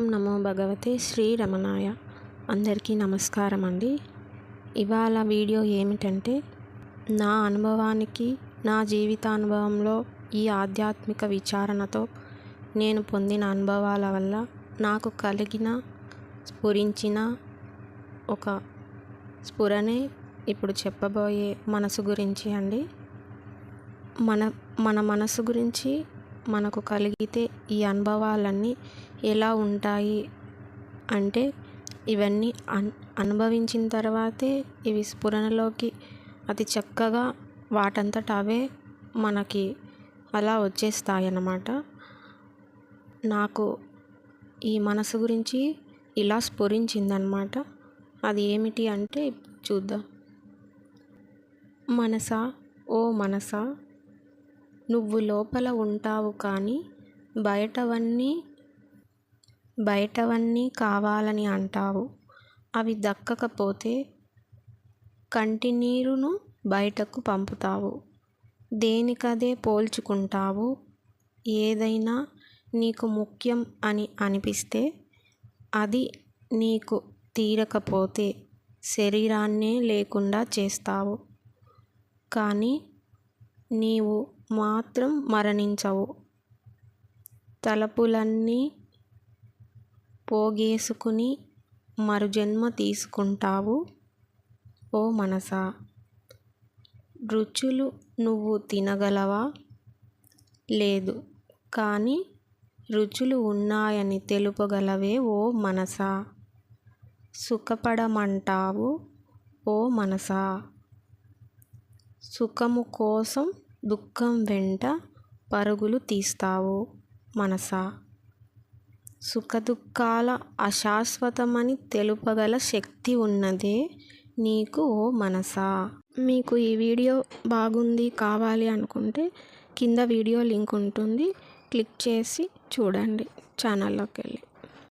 ఓం నమో భగవతే శ్రీ రమణాయ. అందరికీ నమస్కారం అండి. ఇవాళ వీడియో ఏమిటంటే నా అనుభవానికి నా జీవితానుభవంలో ఈ ఆధ్యాత్మిక విచారణతో నేను పొందిన అనుభవాల వల్ల నాకు కలిగిన స్ఫురించిన ఒక స్ఫురణే ఇప్పుడు చెప్పబోయే మనసు గురించి అండి. మన మన మనసు గురించి మనకు కలిగితే ఈ అనుభవాలన్నీ ఎలా ఉంటాయి అంటే ఇవన్నీ అన్ అనుభవించిన తర్వాతే ఇవి స్ఫురణలోకి అతి చక్కగా వాటంతట అవే మనకి అలా వచ్చేస్తాయి అన్నమాట నాకు ఈ మనసు గురించి ఇలా స్ఫురించిందనమాట అది ఏమిటి అంటే చూద్దాం. మనసా? ఓ మనసా? నువ్వు లోపల ఉంటావు కానీ బయటవన్నీ బయటవన్నీ కావాలని అంటావు. అవి దక్కకపోతే కంటినీరును బయటకు పంపుతావు. దేనికదే పోల్చుకుంటావు. ఏదైనా నీకు ముఖ్యం అని అనిపిస్తే అది నీకు తీరకపోతే శరీరాన్నే లేకుండా చేస్తావు. కానీ నీవు మాత్రం మరణించవు. తలపులన్నీ పోగేసుకుని మరుజన్మ తీసుకుంటావు ఓ మనసా. రుచులు నువ్వు తినగలవా? లేదు. కానీ రుచులు ఉన్నాయని తెలుపగలవే ఓ మనసా. సుఖపడమంటావు ఓ మనసా. సుఖము కోసం దుఃఖం వెంట పరుగులు తీస్తావు మనసా. సుఖదుఖాల అశాశ్వతమని తెలుపగల శక్తి ఉన్నదే నీకు ఓ మనసా. మీకు ఈ వీడియో బాగుంది కావాలి అనుకుంటే కింద వీడియో లింక్ ఉంటుంది. క్లిక్ చేసి చూడండి. ఛానల్లోకి వెళ్ళి